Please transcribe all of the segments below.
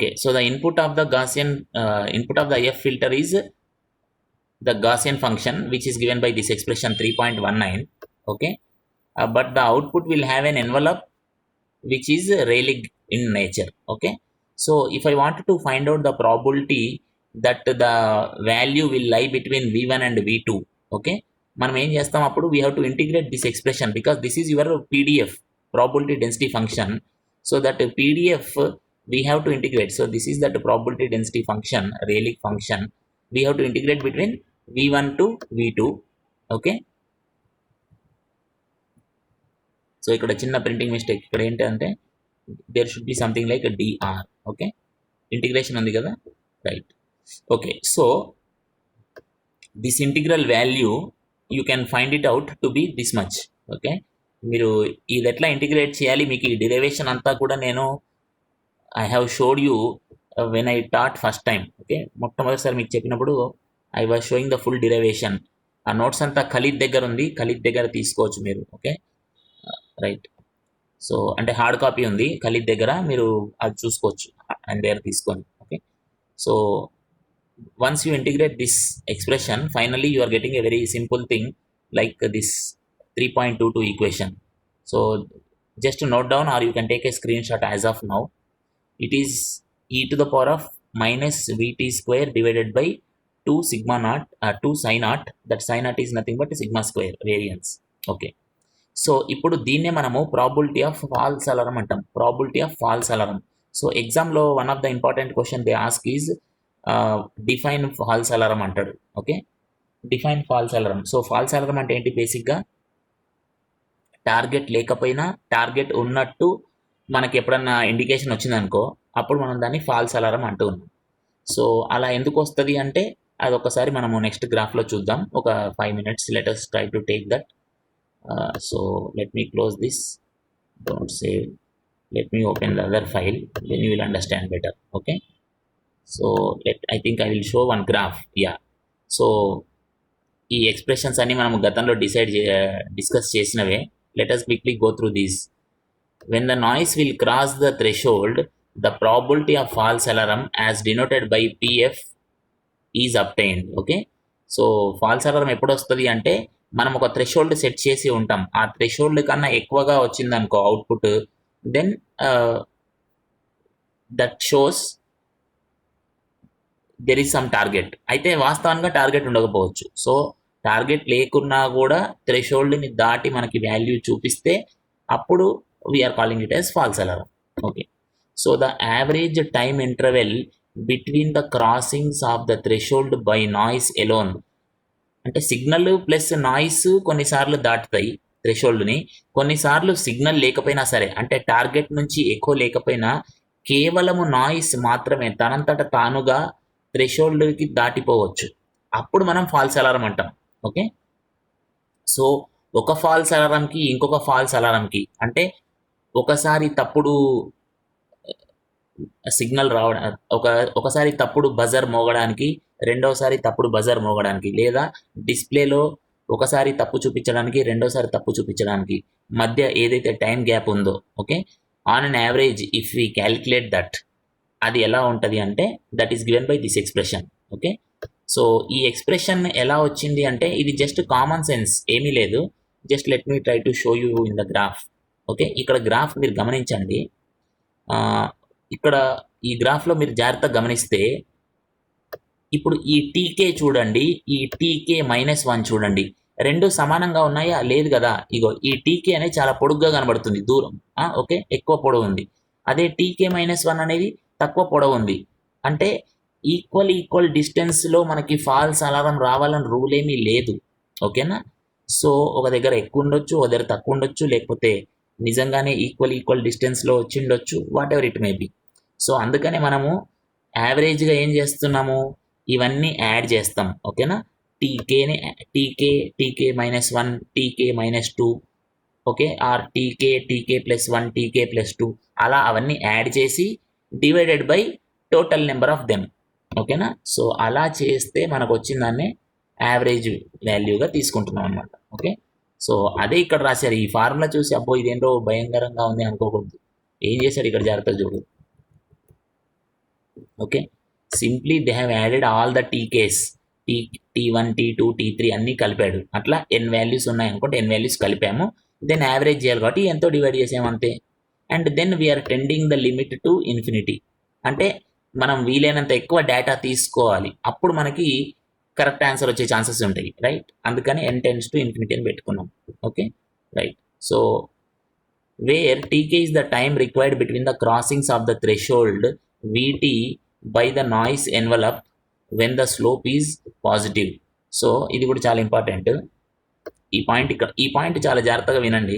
Okay, so the input of the Gaussian uh, input of the IF filter is the Gaussian function, which is given by this expression 3.19. Okay, Uh, but the output will have an envelope which is Rayleigh in nature. Okay, so if I wanted to find out the probability that the value will lie between v1 and v2 okay మనం ఏం చేస్తాం అప్పుడు we have to integrate this expression because this is your PDF probability density function so that PDF we have to integrate so this is that probability density function Rayleigh function we have to integrate between V one to V two okay so ఇక్కడ చిన్న printing mistake ఇక్కడ ఏంటంటే there should be something like DR okay integration ఉంది కదా right okay so this integral value you can find it out to be this much okay మీరు ఇది ఎట్లా integrate చేయాలి మీకు ఈ డెరివేషన్ అంతా కూడా నేను I have showed you when I taught first time okay మొట్టమొదటిసారి మీకు చెప్పినప్పుడు I was showing the full derivation ఆ నోట్స్ అంతా ఖలీద్ దగ్గర ఉంది ఖలీద్ దగ్గర తీసుకోవచ్చు మీరు ఓకే రైట్ సో అంటే హార్డ్ కాపీ ఉంది ఖలీద్ దగ్గర మీరు అది చూసుకోవచ్చు ఆయన దగ్గర తీసుకొని okay so once you integrate this expression finally are getting a very simple thing like this three point two two equation so just note down or you can take a screenshot as of now it is e to the power of minus vt square divided by 2 sigma naught uh, 2 psi naught. That psi naught is nothing but sigma square variance. Okay. So ఇప్పుడు దీన్నే మనము probability of false alarm అంటాం. Probability of false alarm so ఎగ్జామ్లో one of the important question they ask is define false alarm అంటాడు okay define false alarm so false alarm అంటే ఏంటి బేసిక్గా target లేకపోయినా టార్గెట్ ఉన్నట్టు మనకి ఎప్పుడన్నా ఇండికేషన్ వచ్చిందనుకో అప్పుడు మనం దాన్ని ఫాల్స్ అలారం అంటూ ఉన్నాం. సో అలా ఎందుకు వస్తుంది అంటే అది ఒకసారి మనము నెక్స్ట్ గ్రాఫ్లో చూద్దాం. ఒక five minutes let us try to take that so let me close this don't save let me open the other file then you will understand better okay so let I think I will show one graph yeah so ఈ expressions అన్నీ మనం గతంలో decide discuss చేసినవే. Let us quickly go through these when the noise will cross the threshold, the probability of false alarm as denoted by PF is obtained okay so false alarm ఎప్పుడు వస్తుంది అంటే మనం ఒక threshold set చేసి ఉంటాం. ఆ threshold కన్నా ఎక్కువగా వచ్చింది అనుకో output then that shows there is some target అయితే వాస్తవంగా టార్గెట్ ఉండకపోవచ్చు. సో టార్గెట్ లేకున్నా కూడా థ్రెషోల్డ్ని దాటి మనకి వాల్యూ చూపిస్తే అప్పుడు we are calling it as false alarm okay so the average time interval between the crossings of the threshold by noise alone అంటే సిగ్నల్ ప్లస్ నాయిస్ కొన్నిసార్లు దాటుతాయి థ్రెషోల్డ్ని కొన్నిసార్లు సిగ్నల్ లేకపోయినా సరే అంటే టార్గెట్ నుంచి ఎక్కువ లేకపోయినా కేవలము నాయిస్ మాత్రమే తనంతట తానుగా థ్రెషోల్డ్కి దాటిపోవచ్చు. అప్పుడు మనం ఫాల్స్ అలారం అంటాం. ఓకే సో ఒక ఫాల్స్ అలారంకి ఇంకొక ఫాల్స్ అలారంకి అంటే ఒకసారి తప్పుడు సిగ్నల్ రావడం ఒక ఒకసారి తప్పుడు బజర్ మోగడానికి రెండోసారి తప్పుడు బజర్ మోగడానికి లేదా డిస్ప్లేలో ఒకసారి తప్పు చూపించడానికి రెండోసారి తప్పు చూపించడానికి మధ్య ఏదైతే టైం గ్యాప్ ఉందో okay? On an average if we calculate that అది ఎలా ఉంటుంది అంటే that is given by this expression okay? So ఈ ఎక్స్ప్రెషన్ ఎలా వచ్చింది అంటే ఇది జస్ట్ కామన్ సెన్స్ ఏమీ లేదు. Just let me try to show you in the graph. Okay? ఇక్కడ గ్రాఫ్ మీరు గమనించండి. ఇక్కడ ఈ గ్రాఫ్లో మీరు జాగ్రత్తగా గమనిస్తే ఇప్పుడు ఈ టీకే చూడండి. ఈ టీకే మైనస్ వన్ చూడండి. రెండు సమానంగా ఉన్నాయా? లేదు కదా? ఇగో ఈ టీకే అనేది చాలా పొడుగ్గా కనబడుతుంది దూరం. ఓకే? ఎక్కువ పొడవు ఉంది. అదే టీకే మైనస్ వన్ అనేది తక్కువ పొడవు ఉంది. అంటే ఈక్వల్ ఈక్వల్ డిస్టెన్స్లో మనకి ఫాల్స్ అలారం రావాలని రూల్ ఏమీ లేదు. ఓకేనా? సో ఒక దగ్గర ఎక్కువ ఉండొచ్చు ఒక దగ్గర తక్కువ ఉండొచ్చు లేకపోతే నిజంగానే ఈక్వల్ ఈక్వల్ డిస్టెన్స్లో వచ్చిండొచ్చు whatever it may be so అందుకనే మనము యావరేజ్గా ఏం చేస్తున్నాము? ఇవన్నీ యాడ్ చేస్తాం ఓకేనా టీకేని TK TK minus one TK minus two okay or TK TK plus one TK plus two అలా అవన్నీ యాడ్ చేసి divided by total number of them ఓకేనా సో అలా చేస్తే మనకు వచ్చిన దాన్ని యావరేజ్ వాల్యూగా తీసుకుంటున్నాం అనమాట ఓకే సో అదే ఇక్కడ రాశారు. ఈ ఫార్ములా చూసి అబ్బో ఇదేంటో భయంకరంగా ఉంది అనుకోకూడదు. ఏం చేశారు ఇక్కడ జాగ్రత్తగా చూడు. Okay. Simply they have added all the TKs T T one T two T three అన్నీ కలిపాడు. అట్లా ఎన్ వాల్యూస్ ఉన్నాయి అనుకోండి ఎన్ వాల్యూస్ కలిపాము. దెన్ యావరేజ్ చేయాలి కాబట్టి ఎంతో డివైడ్ చేసాము అంతే. And then we are tending the limit to infinity అంటే మనం వీలైనంత ఎక్కువ డేటా తీసుకోవాలి. అప్పుడు మనకి కరెక్ట్ ఆన్సర్ వచ్చే ఛాన్సెస్ ఉంటాయి రైట్ అందుకని ఎన్ టెన్స్ టు ఇన్ఫినిటీ అని పెట్టుకున్నాం okay right so where TK is the time required between the crossings of the threshold VT by the noise envelope when the slope is positive so ఇది కూడా చాలా important ఈ point ఇక్కడ ఈ point చాలా జాగ్రత్తగా వినండి.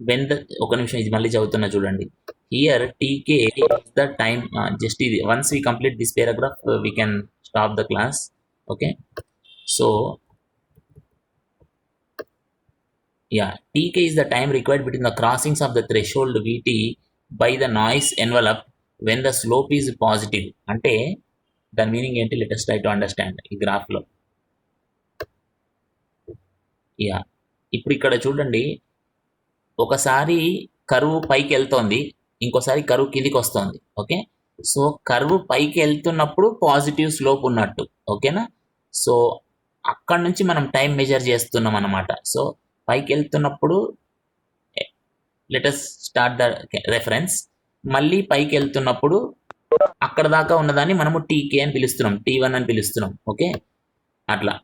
వెన్ ద ఒక నిమిషం ఇది మళ్ళీ చదువుతున్నా చూడండి. Here take the time just ఇది once we complete this paragraph we can stop the class okay so yeah tk is the time required between the crossings of the threshold vt by the noise envelope when the slope is positive అంటే దాని meaning ఏంటి latest try to understand ఈ గ్రాఫ్లో yeah ఇప్పుడు ఇక్కడ చూడండి ఒకసారి కరువు పైకి వెళ్తోంది ఇంకోసారి కరువు కిందికి వస్తుంది ఓకే? సో కరువు పైకి వెళ్తున్నప్పుడు పాజిటివ్ స్లోప్ ఉన్నట్టు ఓకేనా? సో అక్కడ నుంచి మనం టైం మెజర్ చేస్తున్నాం అన్నమాట. సో పైకి వెళ్తున్నప్పుడు లెటస్ స్టార్ట్ ద రెఫరెన్స్ మళ్ళీ పైకి వెళ్తున్నప్పుడు అక్కడ దాకా ఉన్నదాన్ని మనము టీకే అని పిలుస్తున్నాం టీ వన్ అని పిలుస్తున్నాం ఓకే? అట్లా.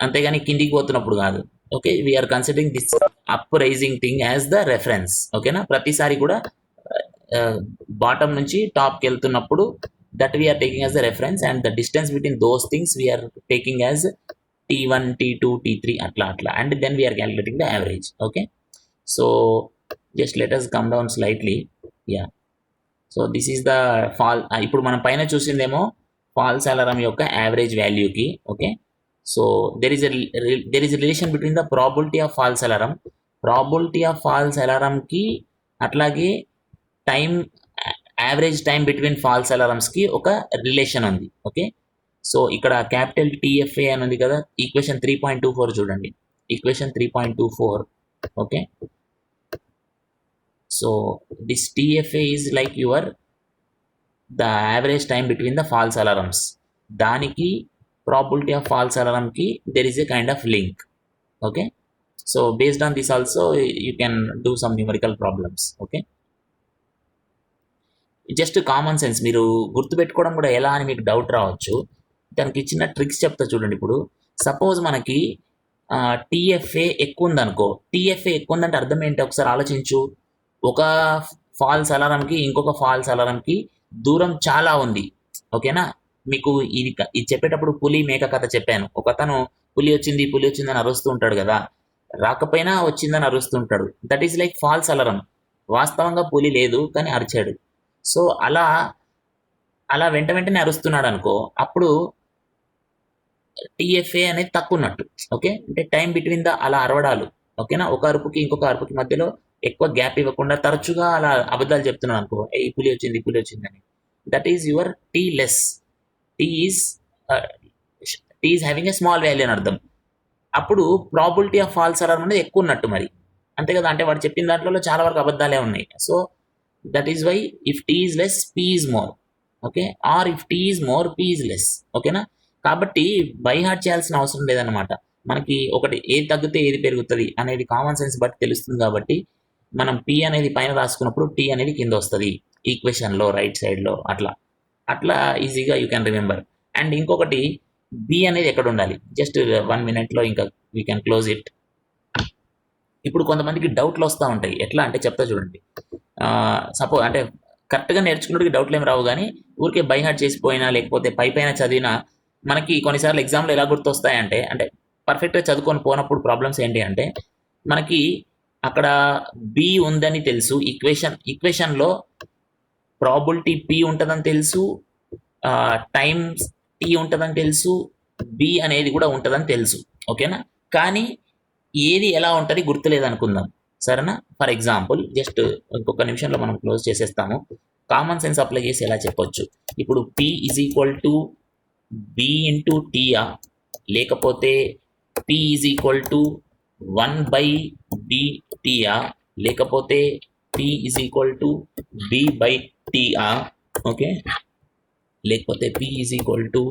అంతేగాని కిందికి పోతున్నప్పుడు కాదు. Okay we are considering this up rising thing as the reference ఓకేనా ప్రతిసారి కూడా బాటమ్ నుంచి టాప్కి వెళ్తున్నప్పుడు that we are taking as the reference and the distance between those things we are taking as T one T two T three అట్లా అట్లా. And then we are calculating the average okay so just letters come down slightly yeah so this is the fall ఇప్పుడు మనం పైన చూసిందేమో false alarm యొక్క average వాల్యూకి okay so there is there is relation between the probability of false alarm probability of false అలారంకి అట్లాగే time average time between false అలారమ్స్కి ఒక relation ఉంది. Okay so ఇక్కడ capital TFA అని ఉంది కదా equation three point two four చూడండి. Equation three point two four okay so this TFA is like your the average time between the false alarms దానికి probability of false అలారంకి there is a kind of link okay so based on this also you can do some numerical problems okay just common sense మీరు గుర్తుపెట్టుకోవడం కూడా ఎలా అని మీకు doubt రావచ్చు. దానికి చిన్న ట్రిక్స్ చెప్తా చూడండి ఇప్పుడు. సపోజ్ మనకి టీఎఫ్ఏ ఎక్కువ ఉందనుకో. టీఎఫ్ఏ ఎక్కువ ఉందంటే అర్థం ఏంటి? ఒకసారి ఆలోచించు. ఒక ఫాల్స్ అలారంకి ఇంకొక ఫాల్స్ అలారంకి దూరం చాలా ఉంది. ఓకేనా మీకు ఇది ఇది చెప్పేటప్పుడు పులి మేక కథ చెప్పాను. ఒక అతను పులి వచ్చింది పులి వచ్చిందని అరుస్తూ ఉంటాడు కదా. రాకపోయినా వచ్చిందని అరుస్తుంటాడు that is like false alarm వాస్తవంగా పులి లేదు కానీ అరిచాడు. సో అలా అలా వెంట వెంటనే అరుస్తున్నాడు అనుకో అప్పుడు టిఎఫ్ఏ అనేది తక్కువ ఉన్నట్టు ఓకే అంటే టైం బిట్వీన్ ద అలా అరవడాలు. ఓకేనా ఒక అరుపుకి ఇంకొక అరుపుకి మధ్యలో ఎక్కువ గ్యాప్ ఇవ్వకుండా తరచుగా అలా అబద్ధాలు చెప్తున్నాడు అనుకో ఏ పులి వచ్చింది పులి వచ్చిందని. That is your T less T is T is having a small value అని అర్థం. అప్పుడు ప్రాబిలిటీ ఆఫ్ ఫాల్స్ అలర్ అనేది ఎక్కువ ఉన్నట్టు మరి. అంతే కదా అంటే వాడు చెప్పిన దాంట్లో చాలా వరకు అబద్ధాలే ఉన్నాయి. So that is why if T is less P is more okay or if T is more P is less ఓకేనా కాబట్టి బై హార్ట్ చేయాల్సిన అవసరం లేదన్నమాట. మనకి ఒకటి ఏది తగ్గితే ఏది పెరుగుతుంది అనేది కామన్ సెన్స్ బట్టి తెలుస్తుంది కాబట్టి మనం పి అనేది పైన రాసుకున్నప్పుడు టీ అనేది కింద వస్తుంది. ఈక్వేషన్లో రైట్ సైడ్లో అట్లా. అట్లా ఈజీగా యూ క్యాన్ రిమెంబర్ అండ్ ఇంకొకటి బి అనేది ఎక్కడ ఉండాలి? జస్ట్ వన్ మినిట్లో ఇంకా వీ క్యాన్ క్లోజ్ ఇట్ ఇప్పుడు కొంతమందికి డౌట్లు వస్తూ ఉంటాయి. ఎట్లా అంటే చెప్తా చూడండి. సపోజ్ అంటే కరెక్ట్గా నేర్చుకున్నట్టుకి డౌట్లు ఏమి రావు కానీ ఊరికే బై హార్ట్ చేసిపోయినా లేకపోతే పై పైన చదివినా మనకి కొన్నిసార్లు ఎగ్జామ్లో ఎలా గుర్తొస్తాయంటే అంటే పర్ఫెక్ట్గా చదువుకొని పోనప్పుడు ప్రాబ్లమ్స్ ఏంటి అంటే మనకి అక్కడ బి ఉందని తెలుసు. ఈక్వేషన్ ఈక్వేషన్లో ప్రాబిలిటీ పి ఉంటుందని తెలుసు టైమ్స్ టీ ఉంటుందని తెలుసు బి అనేది కూడా ఉంటుందని తెలుసు. ఓకేనా కానీ ఏది ఎలా ఉంటుంది గుర్తులేదనుకుందాం. సరేనా? ఫర్ ఎగ్జాంపుల్ జస్ట్ ఇంకొక నిమిషంలో మనం క్లోజ్ చేసేస్తాము. కామన్ సెన్స్ అప్లై చేసి ఎలా చెప్పొచ్చు? ఇప్పుడు P is equal to B into టీయా లేకపోతే P is equal to one by B టీయా లేకపోతే P is equal to B by T or okay లేకపోతే P is equal to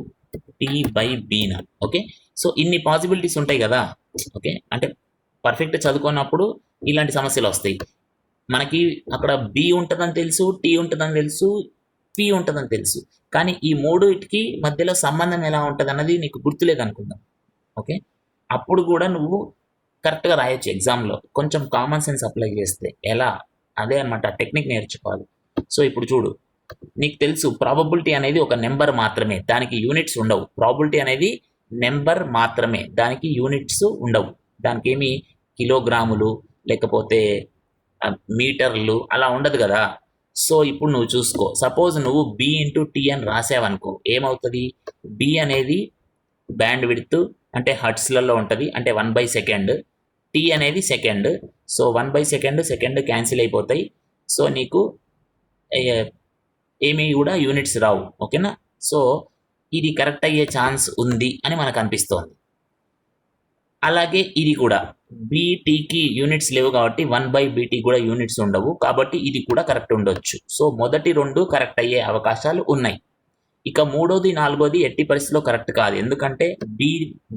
T by బీనా okay so ఇన్ని పాసిబిలిటీస్ ఉంటాయి కదా okay అంటే perfect చదువుకున్నప్పుడు ఇలాంటి సమస్యలు వస్తాయి. మనకి అక్కడ బి ఉంటుందని తెలుసు టీ ఉంటుందని తెలుసు పి ఉంటుందని తెలుసు. కానీ ఈ మూడుకి మధ్యలో సంబంధం ఎలా ఉంటుంది అన్నది నీకు గుర్తులేదు అనుకుందాం ఓకే అప్పుడు కూడా నువ్వు కరెక్ట్గా రాయొచ్చు ఎగ్జామ్లో కొంచెం కామన్ సెన్స్ అప్లై చేస్తే ఎలా? అదే అనమాట టెక్నిక్ నేర్చుకోవాలి. సో ఇప్పుడు చూడు నీకు తెలుసు ప్రాబబిలిటీ అనేది ఒక నెంబర్ మాత్రమే దానికి యూనిట్స్ ఉండవు. ప్రాబిలిటీ అనేది నెంబర్ మాత్రమే దానికి యూనిట్స్ ఉండవు. దానికి ఏమి కిలోగ్రాములు లేకపోతే మీటర్లు అలా ఉండదు కదా. సో ఇప్పుడు నువ్వు చూసుకో సపోజ్ నువ్వు బి ఇంటూ టీ అని రాసావనుకో ఏమవుతుంది? బి అనేది బ్యాండ్ విడ్త్ అంటే హర్ట్స్లలో ఉంటుంది అంటే వన్ బై సెకండ్ టీ అనేది second so one by second second cancel అయిపోతాయి. సో నీకు ఏమీ కూడా యూనిట్స్ రావు ఓకేనా? సో ఇది కరెక్ట్ అయ్యే ఛాన్స్ ఉంది అని మనకు అనిపిస్తోంది. అలాగే ఇది కూడా బీటీకి యూనిట్స్ లేవు కాబట్టి వన్ బై బీటీ కూడా యూనిట్స్ ఉండవు కాబట్టి ఇది కూడా కరెక్ట్ ఉండొచ్చు. సో మొదటి రెండు కరెక్ట్ అయ్యే అవకాశాలు ఉన్నాయి. ఇక మూడోది నాలుగోది ఎట్టి పరిస్థితిలో కరెక్ట్ కాదు. ఎందుకంటే బి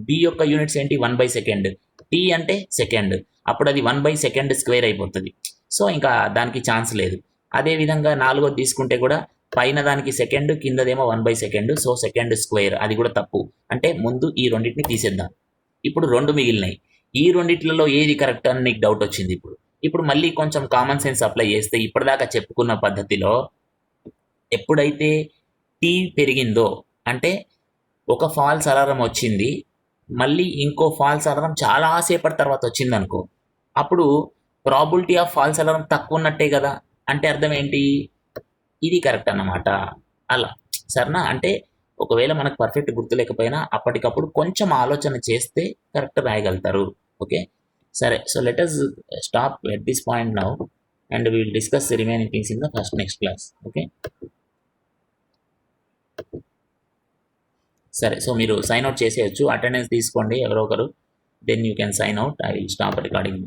బి యొక్క యూనిట్స్ ఏంటి? One by second. టీ అంటే సెకండ్. అప్పుడు అది వన్ బై సెకండ్ స్క్వేర్ అయిపోతుంది. సో ఇంకా దానికి ఛాన్స్ లేదు. అదే విధంగా నాలుగోది తీసుకుంటే కూడా పైన దానికి second కిందదేమో one by second so second square అది కూడా తప్పు. అంటే ముందు ఈ రెండింటిని తీసేద్దాం. ఇప్పుడు రెండు మిగిలినాయి. ఈ రెండిట్లలో ఏది కరెక్ట్ అని నీకు డౌట్ వచ్చింది ఇప్పుడు? ఇప్పుడు మళ్ళీ కొంచెం కామన్ సెన్స్ అప్లై చేస్తే ఇప్పటిదాకా చెప్పుకున్న పద్ధతిలో ఎప్పుడైతే టీ పెరిగిందో అంటే ఒక ఫాల్స్ అలారం వచ్చింది మళ్ళీ ఇంకో ఫాల్స్ అలారం చాలాసేపటి తర్వాత వచ్చిందనుకో అప్పుడు ప్రాబిలిటీ ఆఫ్ ఫాల్స్ అలారం తక్కువ ఉన్నట్టే కదా. అంటే అర్థం ఏంటి ఇది కరెక్ట్ అన్నమాట. అలా. సరేనా? అంటే ఒకవేళ మనకు పర్ఫెక్ట్ గుర్తు లేకపోయినా అప్పటికప్పుడు కొంచెం ఆలోచన చేస్తే కరెక్ట్ రాయగలుగుతారు. ఓకే? సరే. So let us stop at this point now and will discuss remaining things in the first next class okay? సరే. సో మీరు సైన్ అవుట్ చేసేయచ్చు. అటెండెన్స్ తీసుకోండి ఎవరో ఒకరు. Then you can sign out I will stop recording